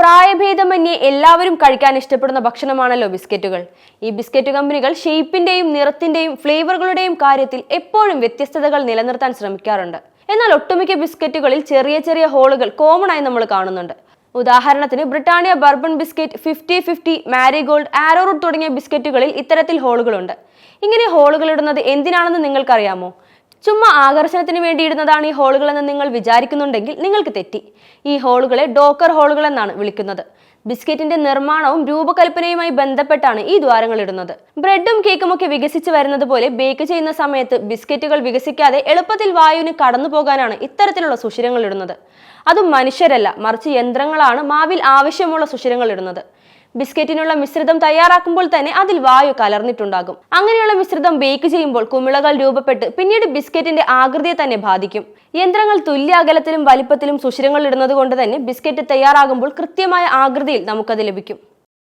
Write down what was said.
പ്രായഭേദമന്യേ എല്ലാവരും കഴിക്കാൻ ഇഷ്ടപ്പെടുന്ന ഭക്ഷണമാണല്ലോ ബിസ്ക്കറ്റുകൾ. ഈ ബിസ്ക്കറ്റ് കമ്പനികൾ ഷേപ്പിന്റെയും നിറത്തിന്റെയും ഫ്ലേവറുകളുടെയും കാര്യത്തിൽ എപ്പോഴും വ്യത്യസ്തതകൾ നിലനിർത്താൻ ശ്രമിക്കാറുണ്ട്. എന്നാൽ ഒട്ടുമിക്ക ബിസ്ക്കറ്റുകളിൽ ചെറിയ ചെറിയ ഹോളുകൾ കോമൺ ആയി നമ്മൾ കാണുന്നുണ്ട്. ഉദാഹരണത്തിന് Britannia bourbon biscuit fifty fifty Marigold arrowroot തുടങ്ങിയ ബിസ്ക്കറ്റുകളിൽ ഇത്തരത്തിൽ ഹോളുകളുണ്ട്. ഇങ്ങനെ ഹോളുകൾ ഇടുന്നത് എന്തിനാണെന്ന് നിങ്ങൾക്കറിയാമോ? ചുമ്മാ ആകർഷണത്തിന് വേണ്ടി ഇടുന്നതാണ് ഈ ഹോളുകൾ എന്ന് നിങ്ങൾ വിചാരിക്കുന്നുണ്ടെങ്കിൽ നിങ്ങൾക്ക് തെറ്റി. ഈ ഹോളുകളെ ഡോക്കർ ഹോളുകൾ എന്നാണ് വിളിക്കുന്നത്. ബിസ്ക്കറ്റിന്റെ നിർമ്മാണവും രൂപകൽപ്പനയുമായി ബന്ധപ്പെട്ടാണ് ഈ ദ്വാരങ്ങൾ ഇടുന്നത്. ബ്രെഡും കേക്കും ഒക്കെ വികസിച്ച് വരുന്നത് പോലെ ബേക്ക് ചെയ്യുന്ന സമയത്ത് ബിസ്ക്കറ്റുകൾ വികസിക്കാതെ എളുപ്പത്തിൽ വായുവിന് കടന്നു പോകാനാണ് ഇത്തരത്തിലുള്ള സുഷിരങ്ങൾ ഇടുന്നത്. അതും മനുഷ്യരല്ല മറിച്ച് യന്ത്രങ്ങളാണ് മാവിൽ ആവശ്യമുള്ള സുഷിരങ്ങൾ ഇടുന്നത്. ബിസ്ക്കറ്റിനുള്ള മിശ്രിതം തയ്യാറാക്കുമ്പോൾ തന്നെ അതിൽ വായു കലർന്നിട്ടുണ്ടാകും. അങ്ങനെയുള്ള മിശ്രിതം ബേക്ക് ചെയ്യുമ്പോൾ കുമിളകൾ രൂപപ്പെട്ട് പിന്നീട് ബിസ്ക്കറ്റിന്റെ ആകൃതിയെ തന്നെ ബാധിക്കും. യന്ത്രങ്ങൾ തുല്യ അകലത്തിലും വലിപ്പത്തിലും സുഷിരങ്ങൾ ഇടുന്നത് കൊണ്ട് തന്നെ ബിസ്ക്കറ്റ് തയ്യാറാകുമ്പോൾ കൃത്യമായ ആകൃതിയിൽ നമുക്കത് ലഭിക്കും.